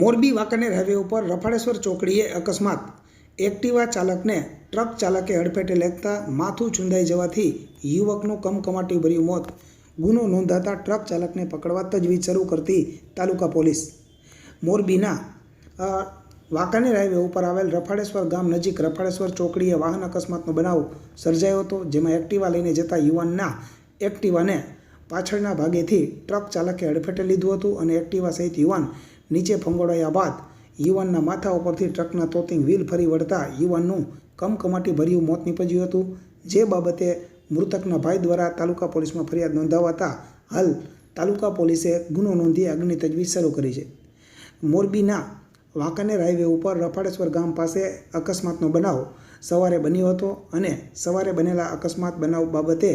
Morbi Wankaner highway ઉપર રફાળેશ્વર ચોકડીએ અકસ્માત. Activa ચાલકને ટ્રક ચાલકે હડફેટે લેખતા માથું ચૂંદાઈ જવાથી યુવકનું કમકમાટીભર્યું મોત. ગુનો નોંધાતા ટ્રક ચાલકને પકડવા તજવીજ શરૂ કરતી તાલુકા પોલીસ. મોરબીના વાંકાનેર હાઈવે ઉપર આવેલ રફાળેશ્વર ગામ નજીક રફાળેશ્વર ચોકડીએ વાહન અકસ્માતનો બનાવ સર્જાયો હતો, જેમાં એક્ટિવા લઈને જતા યુવાનના એક્ટિવાને પાછળના ભાગેથી ટ્રક ચાલકે હડફેટે લીધું હતું અને એક્ટિવા સહિત યુવાન નીચે ફંગોળાયા બાદ યુવાનના માથા ઉપરથી ટ્રકના તોતિંગ વ્હીલ ફરી વળતા યુવાનનું કમકમાટી ભર્યું મોત નીપજ્યું હતું. જે બાબતે મૃતકના ભાઈ દ્વારા તાલુકા પોલીસમાં ફરિયાદ નોંધાવાતા હાલ તાલુકા પોલીસે ગુનો નોંધી આગની તજવીજ શરૂ કરી છે. મોરબીના વાંકાનેર હાઈવે ઉપર રફાડેશ્વર ગામ પાસે અકસ્માતનો બનાવ સવારે બન્યો હતો અને સવારે બનેલા અકસ્માત બનાવ બાબતે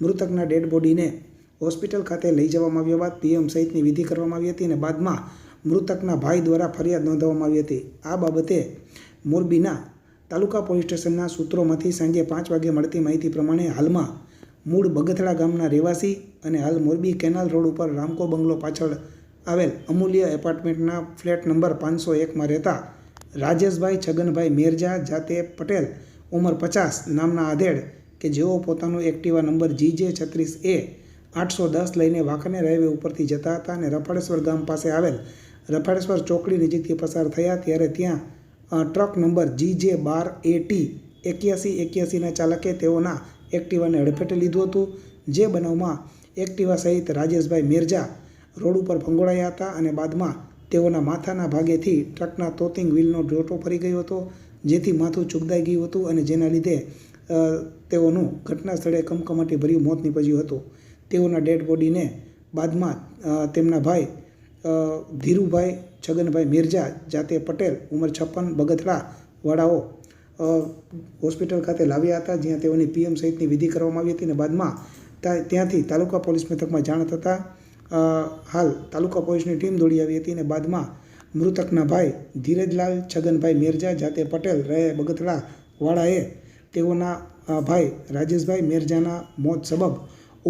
મૃતકના ડેડ બોડીને હોસ્પિટલ ખાતે લઈ જવામાં આવ્યા બાદ પીએમ સહિતની વિધિ કરવામાં આવી હતી અને બાદમાં મૃતકના ભાઈ દ્વારા ફરિયાદ નોંધવામાં આવી હતી. આ બાબતે મોરબીના તાલુકા પોલીસ સ્ટેશનના સૂત્રોમાંથી સાંજે પાંચ વાગે મળતી માહિતી પ્રમાણે હાલમાં મૂળ બગથડા ગામના રહેવાસી અને હાલ મોરબી કેનાલ રોડ ઉપર રામકો બંગલો પાછળ આવેલ અમૂલ્ય એપાર્ટમેન્ટના ફ્લેટ નંબર પાંચસો એકમાં રહેતા રાજેશભાઈ છગનભાઈ મેરજા જાતે પટેલ, ઉંમર પચાસ, નામના આધેડ કે જેઓ પોતાનો એક્ટિવા નંબર જી જે છત્રીસ એ આઠસો દસ લઈને વાંકાનેર હાઈવે ઉપરથી જતા હતા અને રફાળેશ્વર ગામ પાસે આવેલ રફાળેશ્વર ચોકડી નજીકથી પસાર થયા ત્યારે ત્યાં ટ્રક નંબર જી જે બાર એટી એક્યાસી એક્યાસીના ચાલકે તેઓના એક્ટિવાને હડફેટે લીધું હતું, જે બનાવમાં એક્ટિવા સહિત રાજેશભાઈ મિર્જા રોડ ઉપર ફંગોળાયા હતા અને બાદમાં તેઓના માથાના ભાગેથી ટ્રકના તોતિંગ વ્હીલનો ડોટો ફરી ગયો હતો, જેથી માથું ચૂકદાઈ ગયું હતું અને જેના લીધે તેઓનું ઘટના સ્થળે કમકમાટી ભર્યું મોત નીપજ્યું હતું. તેઓના ડેડ બોડીને બાદમાં તેમના ભાઈ ધીરુભાઈ છગનભાઈ મિર્જા, જાતે પટેલ, ઉંમર છપ્પન, બગથડા વાળાઓ હોસ્પિટલ ખાતે લાવ્યા હતા, જ્યાં તેઓની પીએમ સહિતની વિધિ કરવામાં આવી હતી અને બાદમાં ત્યાંથી તાલુકા પોલીસ મથકમાં જાણ થતાં હાલ તાલુકા પોલીસની ટીમ દોડી આવી હતી અને બાદમાં મૃતકના ભાઈ ધીરજલાલ છગનભાઈ મેરજા, જાતે પટેલ રહે બગથડા વાળાએ તેઓના ભાઈ રાજેશભાઈ મેરજાના મોત સબબ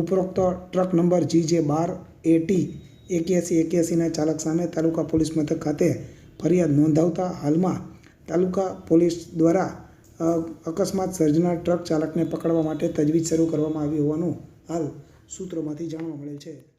ઉપરોક્ત ટ્રક નંબર જી જે બાર એ ટી એક્યાસી એક્યાસીના ચાલક સામે તાલુકા પોલીસ મથક ખાતે ફરિયાદ નોંધાવતા હાલમાં તાલુકા પોલીસ દ્વારા અકસ્માત સર્જનાર ટ્રક ચાલકને પકડવા માટે તજવીજ શરૂ કરવામાં આવી હોવાનું હાલ સૂત્રોમાંથી જાણવા મળે છે.